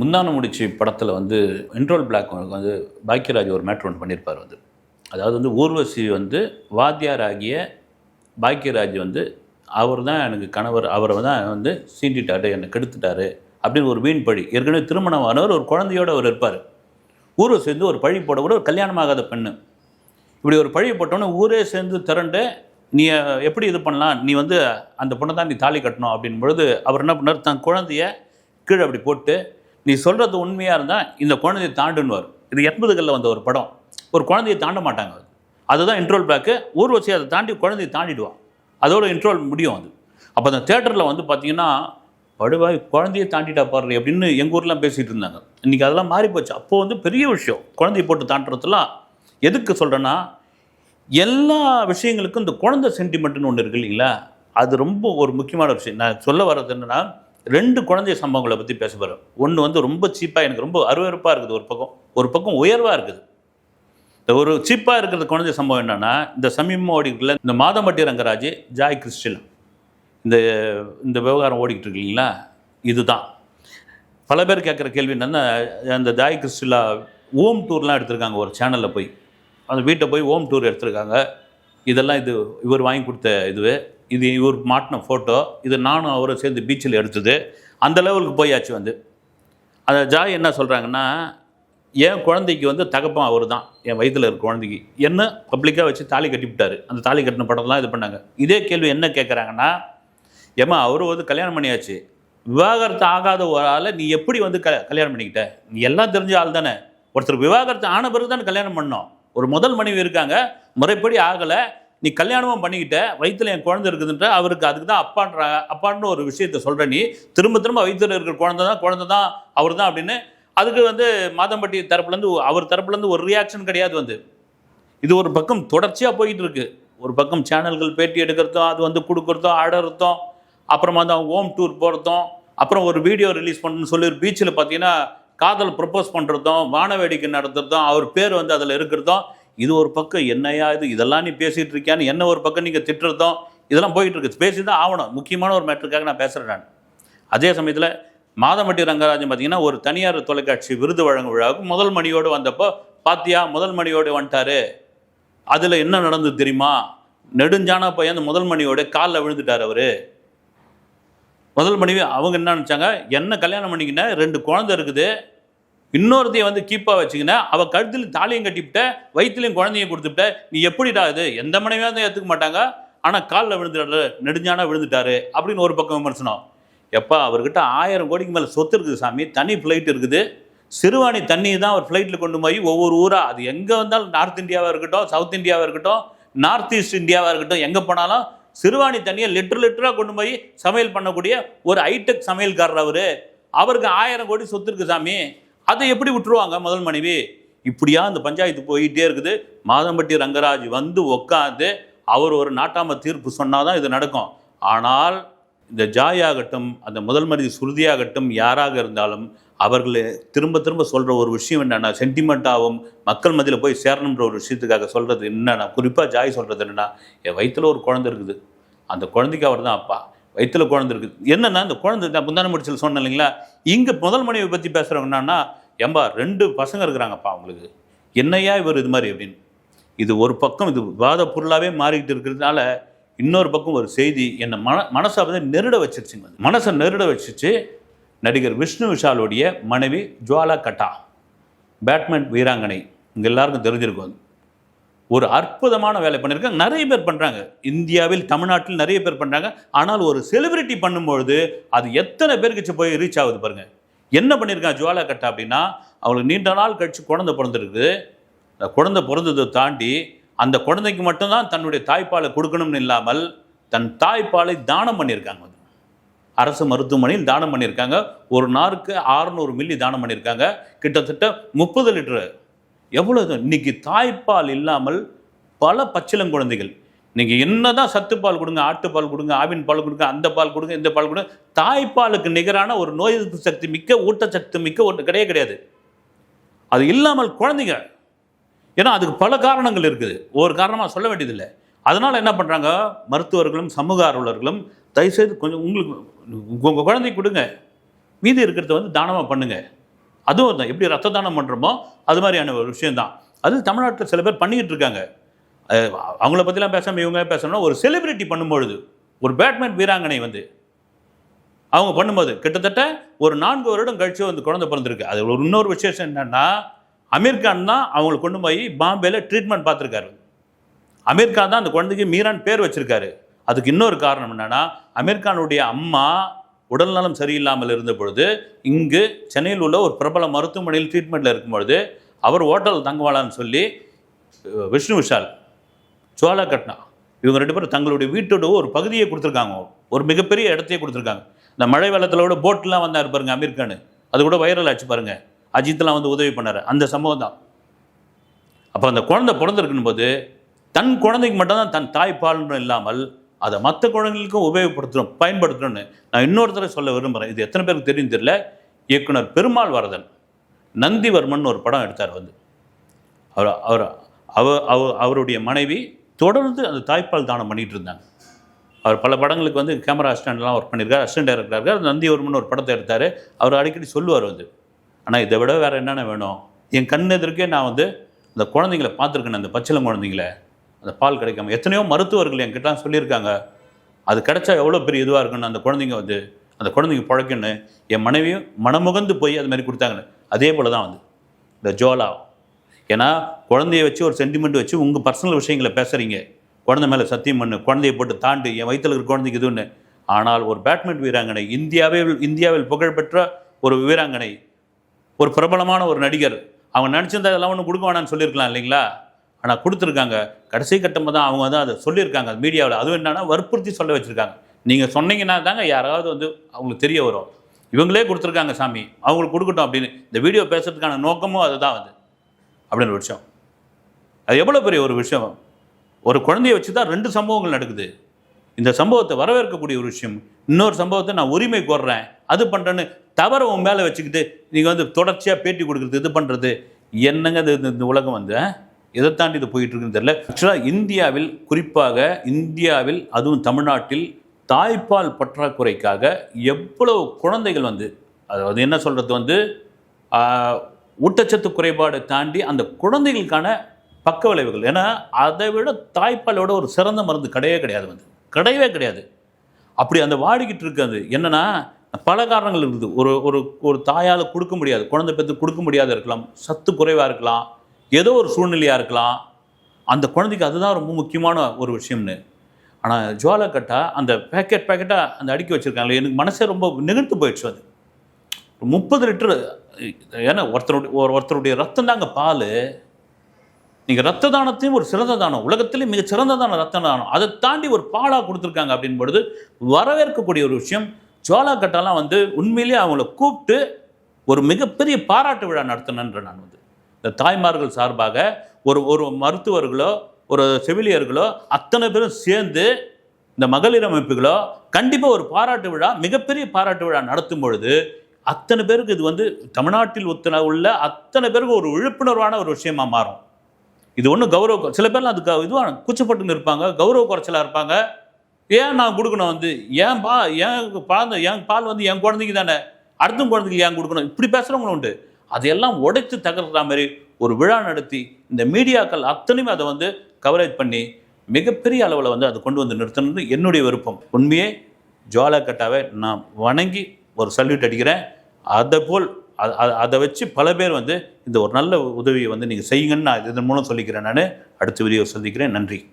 முந்தான முடிச்சு படத்தில் வந்து இன்ட்ரோல் பிளாக் வந்து பாக்கியராஜ் ஒரு மேட்ரு ஒன்று பண்ணியிருப்பார் வந்து. அதாவது வந்து ஊர்வசி வந்து வாத்தியார் ஆகிய பாக்கியராஜ் வந்து அவர் தான் எனக்கு கணவர் அவரை தான் வந்து சீண்டிட்டாரு என்னை கெடுத்துட்டாரு அப்படின்னு ஒரு வீண் பழி. ஏற்கனவே திருமணமானவர் ஒரு குழந்தையோடு அவர் இருப்பார். ஊரை சேர்ந்து ஒரு பழி போட கூட ஒரு கல்யாணமாகாத பெண்ணு. இப்படி ஒரு பழி போட்டோன்னே ஊரே சேர்ந்து திரண்டு நீ எப்படி இது பண்ணலாம்? நீ வந்து அந்த பொண்ணை தான் நீ தாலி கட்டணும் அப்படின் பொழுது அவர் என்ன பண்ணார்? தன் குழந்தைய கீழே அப்படி போட்டு நீ சொல்கிறது உண்மையாக இருந்தால் இந்த குழந்தையை தாண்டுன்னுவார். இது எண்பதுகளில் வந்த ஒரு படம். ஒரு குழந்தையை தாண்ட மாட்டாங்க அது. அதுதான் இன்ட்ரோல் பேக்கு ஊர்வசி அதை தாண்டி குழந்தையை தாண்டிடுவான் அதோட இன்ட்ரோல் முடியும் அது. அப்போ அந்த தேட்டரில் வந்து பார்த்தீங்கன்னா படுவாய் குழந்தையை தாண்டிட்டா பாரு அப்படின்னு எங்கள் ஊர்லாம் பேசிகிட்டு இருந்தாங்க. இன்றைக்கி அதெல்லாம் மாறி போச்சு. அப்போது வந்து பெரிய விஷயம். குழந்தையை போட்டு தாண்டுறதுலாம் எதுக்கு சொல்கிறேன்னா எல்லா விஷயங்களுக்கும் இந்த குழந்தை சென்டிமெண்ட்னு ஒன்று இருக்கு இல்லைங்களா? அது ரொம்ப ஒரு முக்கியமான விஷயம். நான் சொல்ல வர்றது என்னென்னா ரெண்டு குழந்தை சம்பவங்களை பற்றி பேச போகிறேன் ஒன்று வந்து ரொம்ப சீப்பாக எனக்கு ரொம்ப அருவருப்பாக இருக்குது ஒரு பக்கம். ஒரு பக்கம் உயர்வாக இருக்குது. இந்த ஒரு சீப்பாக இருக்கிற குழந்தை சம்பவம் என்னென்னா இந்த சமீபமாக ஓடிக்கல இந்த மாதம்பட்டி ரங்கராஜ் ஜாய் கிறிஸ்டில் இந்த இந்த விவகாரம் ஓடிக்கிட்டு இருக்கு இல்லைங்களா? இதுதான். பல பேர் கேட்குற கேள்வி என்னென்னா அந்த ஜாய் கிறிஸ்டிலா ஓம் டூர்லாம் எடுத்திருக்காங்க ஒரு சேனலில் போய். அந்த வீட்டை போய் ஓம் டூர் எடுத்திருக்காங்க. இதெல்லாம் இது இவர் வாங்கி கொடுத்த இதுவே. இது இவர் மாட்டின ஃபோட்டோ இது நானும் அவரும் சேர்ந்து பீச்சில் எடுத்தது. அந்த லெவலுக்கு போயாச்சு வந்து. அந்த ஜாய் என்ன சொல்கிறாங்கன்னா என் குழந்தைக்கு வந்து தகப்பம் அவர் தான் என் வயிற்றில் இருக்க குழந்தைக்கு. என்ன பப்ளிக்காக வச்சு தாலி கட்டிவிட்டார் அந்த தாலி கட்டின படம்லாம் இது பண்ணாங்க. இதே கேள்வி என்ன கேட்குறாங்கன்னா ஏம்மா அவர் வந்து கல்யாணம் பண்ணியாச்சு. விவாகரத்து ஆகாத ஒரு ஆளை நீ எப்படி வந்து க கல்யாணம் பண்ணிக்கிட்ட? நீ எல்லாம் தெரிஞ்ச ஆள் தானே. ஒருத்தர் விவாகரத்து ஆன பிறகு தானே கல்யாணம் பண்ணோம். ஒரு முதல் மனைவி இருக்காங்க. முறைப்படி ஆகலை. நீ கல்யாணமும் பண்ணிக்கிட்ட வயிற்றில் என் குழந்தை இருக்குதுன்ற அவருக்கு அதுக்கு தான் அப்பான்ற அப்பான்ற ஒரு விஷயத்த சொல்கிற நீ திரும்ப திரும்ப வயிற்றில் இருக்கிற குழந்தை தான் குழந்தை தான் அவர் தான் அப்படின்னு அதுக்கு வந்து மாதம்பட்டி தரப்புலேருந்து அவர் தரப்புலேருந்து ஒரு ரியாக்ஷன் கிடையாது வந்து. இது ஒரு பக்கம் தொடர்ச்சியாக போயிட்டு இருக்கு. ஒரு பக்கம் சேனல்கள் பேட்டி எடுக்கிறதும் அது வந்து கொடுக்குறதும் ஆடுறதும் அப்புறமா வந்து அவங்க ஹோம் டூர் போகிறதும் அப்புறம் ஒரு வீடியோ ரிலீஸ் பண்ணணும்னு சொல்லி ஒரு பீச்சில் பார்த்தீங்கன்னா காதல் ப்ரப்போஸ் பண்ணுறதும் வான வேடிக்கை நடத்துறதும் அவர் பேர் வந்து அதில் இருக்கிறதும் இது ஒரு பக்கம் என்னையா இது? இதெல்லாம் நீ பேசிகிட்டு இருக்கியான்னு என்ன ஒரு பக்கம் நீங்கள் திட்டுறதும் இதெல்லாம் போயிட்டு இருக்கு பேசி தான் ஆகணும். முக்கியமான ஒரு மேட்டருக்காக நான் பேசுகிறேன் நான். அதே சமயத்தில் மாதமட்டி ரங்கராஜன் பார்த்தீங்கன்னா ஒரு தனியார் தொலைக்காட்சி விருது வழங்கும் விழாவுக்கு முதல் மணியோடு வந்தப்போ பாத்தியா முதல் மணியோடு வந்துட்டாரு. அதில் என்ன நடந்தது தெரியுமா? நெடுஞ்சான பையன் அந்த முதல் மணியோட காலில் விழுந்துட்டார் அவர். முதல் மனைவி அவங்க என்ன நினச்சாங்க? என்ன கல்யாணம் பண்ணிக்கின? ரெண்டு குழந்தை இருக்குது. இன்னொருத்தைய வந்து கீப்பாக வச்சுக்கின அவள் கழுத்தில் தாலியும் கட்டிவிட்ட வயிற்றுலையும் குழந்தையும் கொடுத்துட்ட நீ எப்படிடா இது? எந்த மனைவியாக இருந்தால் ஏற்றுக்க மாட்டாங்க. ஆனால் காலில் விழுந்துட்டாரு நெடுஞ்சானா விழுந்துட்டாரு அப்படின்னு ஒரு பக்கம் விமர்சனம். எப்பா அவர்கிட்ட ஆயிரம் கோடிக்கு மேலே சொத்து இருக்குது சாமி. தனி ஃப்ளைட் இருக்குது. சிறுவாணி தண்ணி தான் அவர் ஃப்ளைட்டில் கொண்டு போய் ஒவ்வொரு ஊராக அது எங்கே வந்தாலும் நார்த் இந்தியாவாக இருக்கட்டும் சவுத் இந்தியாவாக இருக்கட்டும் நார்த் ஈஸ்ட் இந்தியாவாக இருக்கட்டும் எங்கே போனாலும் சிறுவாணி தண்ணியை லிட்டர் லிட்டராக கொண்டு போய் சமையல் பண்ணக்கூடிய ஒரு ஹைடெக் சமையல்காரர் அவர். அவருக்கு ஆயிரம் கோடி சொத்து இருக்குது சாமி. அதை எப்படி விட்டுருவாங்க முதல் மனைவி? இப்படியா அந்த பஞ்சாயத்து போயிட்டே இருக்குது. மாதம்பட்டி ரங்கராஜ் வந்து உக்காந்து அவர் ஒரு நாட்டாம தீர்ப்பு சொன்னாதான் இது நடக்கும். ஆனால் இந்த ஜாய் ஆகட்டும் அந்த முதல் மனித சுருதியாகட்டும் யாராக இருந்தாலும் அவர்கள் திரும்ப திரும்ப சொல்கிற ஒரு விஷயம் என்னென்னா சென்டிமெண்ட்டாகவும் மக்கள் மத்தியில் போய் சேரணுன்ற ஒரு விஷயத்துக்காக சொல்கிறது என்னென்னா குறிப்பாக ஜாய் சொல்கிறது என்னென்னா என் வயிற்றில் ஒரு குழந்தை இருக்குது. அந்த குழந்தைக்கு அவர் தான் அப்பா. வயிற்றில் குழந்தை இருக்குது என்னென்னா அந்த குழந்தை நான் முந்தான முடிச்சல் சொன்னேன் இல்லைங்களா? இங்கே முதல் மனைவி பற்றி பேசுகிறவங்க என்னன்னா ஏம்பா ரெண்டு பசங்க இருக்கிறாங்கப்பா அவங்களுக்கு என்னையா இவர் இது மாதிரி? அப்படின்னு. இது ஒரு பக்கம் இது வாத பொருளாகவே மாறிக்கிட்டு இருக்கிறதுனால இன்னொரு பக்கம் ஒரு செய்தி என்னை மன மனசை வந்து நெருட வச்சிருச்சுங்க மனசை நெருட வச்சிச்சு நடிகர் விஷ்ணு விஷாலுடைய மனைவி ஜுவாலா கட்டா. பேட்மேன் வீராங்கனை. இங்கே எல்லாருக்கும் தெரிஞ்சிருக்கும் ஒரு அற்புதமான வேலை பண்ணியிருக்காங்க நிறைய பேர் பண்ணுறாங்க இந்தியாவில் தமிழ்நாட்டில் நிறைய பேர் பண்ணுறாங்க ஆனால் ஒரு செலிபிரிட்டி பண்ணும்பொழுது அது எத்தனை பேருக்கு போய் ரீச் ஆகுது பாருங்கள் என்ன பண்ணியிருக்காங்க ஜுவாலா கட்டா அப்படின்னா அவளுக்கு நீண்ட நாள் கழிச்சு குழந்தை பிறந்திருக்கு அந்த குழந்தை பிறந்ததை தாண்டி அந்த குழந்தைக்கு மட்டும்தான் தன்னுடைய தாய்ப்பாலை கொடுக்கணும்னு இல்லாமல் தன் தாய்ப்பாலை தானம் பண்ணியிருக்காங்க அரசு மருத்துவமனையில் தானம் பண்ணியிருக்காங்க ஒரு நாருக்கு 600 மில்லி தானம் பண்ணியிருக்காங்க கிட்டத்தட்ட முப்பது லிட்டரு எவ்வளோ இன்னைக்கு தாய்ப்பால் இல்லாமல் பல பச்சிளம் குழந்தைகள். நீங்கள் என்னதான் சத்துப்பால் கொடுங்க ஆட்டுப்பால் கொடுங்க ஆவின் பால் கொடுங்க அந்த பால் கொடுங்க இந்த பால் கொடுங்க தாய்ப்பாலுக்கு நிகரான ஒரு நோய் எதிர்ப்பு சக்தி மிக்க ஊட்டச்சக்தி மிக்க ஒன்று கிடையவே கிடையாது. அது இல்லாமல் குழந்தைங்க. ஏன்னா அதுக்கு பல காரணங்கள் இருக்குது. ஒரு காரணமாக சொல்ல வேண்டியதில்லை. அதனால் என்ன பண்ணுறாங்க மருத்துவர்களும் சமூக ஆர்வலர்களும் தயவுசெய்து கொஞ்சம் உங்களுக்கு உங்கள் குழந்தைக்கு கொடுங்க. மீதி இருக்கிறத வந்து தானமாக பண்ணுங்கள் அதுவும் தான் எப்படி ரத்த தானம் பண்ணுறோமோ அது மாதிரியான ஒரு விஷயம்தான். அது தமிழ்நாட்டில் சில பேர் பண்ணிக்கிட்டு இருக்காங்க. அவங்கள பற்றிலாம் பேசாமல் இவங்க பேசணும்னா ஒரு செலிபிரிட்டி பண்ணும்பொழுது ஒரு பேட்மேன் வீராங்கனை வந்து அவங்க பண்ணும்போது கிட்டத்தட்ட ஒரு நான்கு வருடம் கழிச்சு வந்து குழந்தை பிறந்திருக்கு. அது ஒரு இன்னொரு விசேஷம் என்னன்னா அமீர்கான் தான் அவங்களை கொண்டு போய் பாம்பேல ட்ரீட்மெண்ட் பார்த்துருக்காரு. அமீர்கான் தான் அந்த குழந்தைக்கு மீரான் பேர் வச்சிருக்காரு. அதுக்கு இன்னொரு காரணம் என்னன்னா அமீர்கானுடைய அம்மா உடல்நலம் சரியில்லாமல் இருந்த பொழுது இங்கு சென்னையில் உள்ள ஒரு பிரபல மருத்துவமனையில் ட்ரீட்மெண்ட்டில் இருக்கும்பொழுது அவர் ஹோட்டல் தங்குவாளான்னு சொல்லி விஷ்ணு விஷால் சோலா கட்னா இவங்க ரெண்டு பேரும் தங்களுடைய வீட்டோட ஒரு பகுதியை கொடுத்துருக்காங்க. ஒரு மிகப்பெரிய இடத்தையே கொடுத்துருக்காங்க. இந்த மழை வெள்ளத்தோட கூட போட்லாம் வந்தார் பாருங்க அமீர் கான் அது கூட வைரல் ஆச்சு பாருங்க. அஜித்லாம் வந்து உதவி பண்ணாரு. அந்த சம்பவம் தான். அப்போ அந்த குழந்தை பிறந்திருக்குன்னு போது தன் குழந்தைக்கு மட்டும்தான் தன் தாய்ப்பால்னு இல்லாமல் அதை மற்ற குழந்தைகளுக்கும் உபயோகப்படுத்தணும் பயன்படுத்தணும்னு நான் இன்னொருத்தரை சொல்ல விரும்புகிறேன் இது எத்தனை பேருக்கு தெரியும் தெரியல. இயக்குனர் பெருமாள் வரதன் நந்திவர்மன் ஒரு படம் எடுத்தார் வந்து. அவர் அவர் அவ அவ அவருடைய மனைவி தொடர்ந்து அந்த தாய்ப்பால் தானம் பண்ணிகிட்டு இருந்தாங்க. அவர் பல படங்களுக்கு வந்து கேமரா அசிஸ்டண்ட்லாம் ஒர்க் பண்ணியிருக்காரு அசிஸ்டன்ட் டைரக்டராக இருக்கார் நந்திவர்மன் ஒரு படத்தை எடுத்தார். அவர் அடிக்கடி சொல்லுவார் வந்து ஆனால் இதை விட வேறு என்னென்ன வேணும்? என் கண் எதிர்க்கே நான் வந்து அந்த குழந்தைங்கள பார்த்துருக்கேன் அந்த பச்சிளம் குழந்தைங்கள. அந்த பால் கிடைக்காம. எத்தனையோ மருத்துவர்கள் என்கிட்ட சொல்லியிருக்காங்க. அது கிடைச்சா எவ்வளோ பெரிய இதுவாக இருக்குன்னு அந்த குழந்தைங்க வந்து அந்த குழந்தைங்க பழக்கன்னு என் மனைவியும் மனமுகந்து போய் அது மாதிரி கொடுத்தாங்கன்னு அதே போல் தான் வந்து இந்த ஜோலா ஏன்னா குழந்தைய வச்சு ஒரு சென்டிமெண்ட் வச்சு உங்கள் பர்சனல் விஷயங்களை பேசுகிறீங்க குழந்தை மேலே சத்தியம் பண்ணு குழந்தைய போட்டு தாண்டு என் வயிற்றில் இருக்கிற குழந்தைக்கு இதுன்னு. ஆனால் ஒரு பேட்மிண்டன் வீராங்கனை இந்தியாவில் இந்தியாவில் புகழ்பெற்ற ஒரு வீராங்கனை ஒரு பிரபலமான ஒரு நடிகர். அவங்க நினச்சிருந்தா இதெல்லாம் ஒன்றும் கொடுக்க வேணாம்னு சொல்லியிருக்கலாம் இல்லைங்களா? ஆனால் கொடுத்துருக்காங்க. கடைசி கட்டமாக தான் அவங்க வந்து அதை சொல்லியிருக்காங்க. மீடியாவில். அதுவும் என்னன்னா வற்புறுத்தி சொல்ல வச்சுருக்காங்க. நீங்கள் சொன்னீங்கன்னா தாங்க யாராவது வந்து அவங்களுக்கு தெரிய வரும். இவங்களே கொடுத்துருக்காங்க சாமி. அவங்களுக்கு கொடுக்கட்டும் அப்படின்னு. இந்த வீடியோ பேசுறதுக்கான நோக்கமும் அதுதான் வந்து. அப்படின்னு ஒரு விஷயம். அது எவ்வளோ பெரிய ஒரு விஷயம். ஒரு குழந்தைய வச்சு தான் ரெண்டு சம்பவங்கள் நடக்குது. இந்த சம்பவத்தை வரவேற்கக்கூடிய ஒரு விஷயம். இன்னொரு சம்பவத்தை நான் உரிமை கோர்றேன். அது பண்ணுறேன்னு தவறை உன் மேலே வச்சுக்கிட்டு நீங்கள் வந்து தொடர்ச்சியாக பேட்டி கொடுக்குறது இது பண்ணுறது என்னங்க இந்த- இந்த உலகம் வந்து ஆ? எதை தாண்டி இது போயிட்டு இருக்குன்னு தெரியல. ஆக்சுவலாக இந்தியாவில் குறிப்பாக இந்தியாவில் அதுவும் தமிழ்நாட்டில் தாய்ப்பால் பற்றாக்குறைக்காக எவ்வளவு குழந்தைகள் வந்து அதாவது என்ன சொல்கிறது வந்து ஊட்டச்சத்து குறைபாடு தாண்டி அந்த குழந்தைகளுக்கான பக்க விளைவுகள். ஏன்னா அதை விட தாய்ப்பாலோட ஒரு சிறந்த மருந்து கிடையவே கிடையாது வந்து. கிடையவே கிடையாது. அப்படி அந்த வாடிக்கிட்டு இருக்கிறது என்னென்னா பல காரணங்கள் இருக்குது. ஒரு ஒரு ஒரு தாயால் கொடுக்க முடியாது. குழந்தை பெற்று கொடுக்க முடியாத இருக்கலாம். சத்து குறைவாக இருக்கலாம். ஏதோ ஒரு சூழ்நிலையாக இருக்கலாம். அந்த குழந்தைக்கு அதுதான் ரொம்ப முக்கியமான ஒரு விஷயம்னு. ஆனால் ஜுவாலக்கட்டா அந்த பேக்கெட் பேக்கெட்டாக அந்த அடுக்கி வச்சுருக்காங்களே எனக்கு மனசே ரொம்ப நிகழ்த்து போயிடுச்சு அது. முப்பது லிட்டரு ஏன்னா ஒருத்தருடைய ஒரு ஒருத்தருடைய ரத்தம் தாங்க பால். நீங்கள் ரத்த தானத்தையும் ஒரு சிறந்த தானம் உலகத்திலே மிக சிறந்த தானம் ரத்த தானம் அதை தாண்டி ஒரு பாலாக கொடுத்துருக்காங்க அப்படின் பொழுது வரவேற்கக்கூடிய ஒரு விஷயம் ஜுவாலா கட்டாலாம் வந்து உண்மையிலேயே அவங்கள கூப்பிட்டு ஒரு மிகப்பெரிய பாராட்டு விழா நடத்தினன்ற நான் வந்து இந்த தாய்மார்கள் சார்பாக ஒரு ஒரு மருத்துவர்களோ ஒரு செவிலியர்களோ அத்தனை பேரும் சேர்ந்து இந்த மகளிர் அமைப்புகளோ கண்டிப்பாக ஒரு பாராட்டு விழா மிகப்பெரிய பாராட்டு விழா நடத்தும் பொழுது அத்தனை பேருக்கு இது வந்து தமிழ்நாட்டில் ஒத்துண உள்ள அத்தனை பேருக்கு ஒரு விழிப்புணர்வான ஒரு விஷயமா மாறும். இது ஒன்றும் கௌரவ சில பேர்லாம் அதுக்கு இதுவாக கூச்சப்பட்டுன்னு இருப்பாங்க கௌரவ குறைச்சலாக இருப்பாங்க. ஏன் நான் கொடுக்கணும் வந்து? ஏன் பா என் பால் என் பால் வந்து என் குழந்தைக்கு தானே? அடுத்த குழந்தைக்கு ஏன் கொடுக்கணும்? இப்படி பேசுகிறவங்களும் உண்டு. அதையெல்லாம் உடைத்து தகர்க்கிற மாதிரி ஒரு விழா நடத்தி இந்த மீடியாக்கள் அத்தனையுமே அதை வந்து கவரேஜ் பண்ணி மிகப்பெரிய அளவில் வந்து அதை கொண்டு வந்து நிறுத்தணும்னு என்னுடைய விருப்பம். உண்மையே ஜுவாலா கட்டாவை நான் வணங்கி ஒரு சல்யூட் அடிக்கிறேன். அதை போல் அதை வச்சு பல பேர் வந்து இந்த ஒரு நல்ல உதவியை வந்து நீங்கள் செய்யுங்கன்னு நான் இதன் மூலம் சொல்லிக்கிறேன் நான். அடுத்த வீடியோ சந்திக்கிறேன். நன்றி.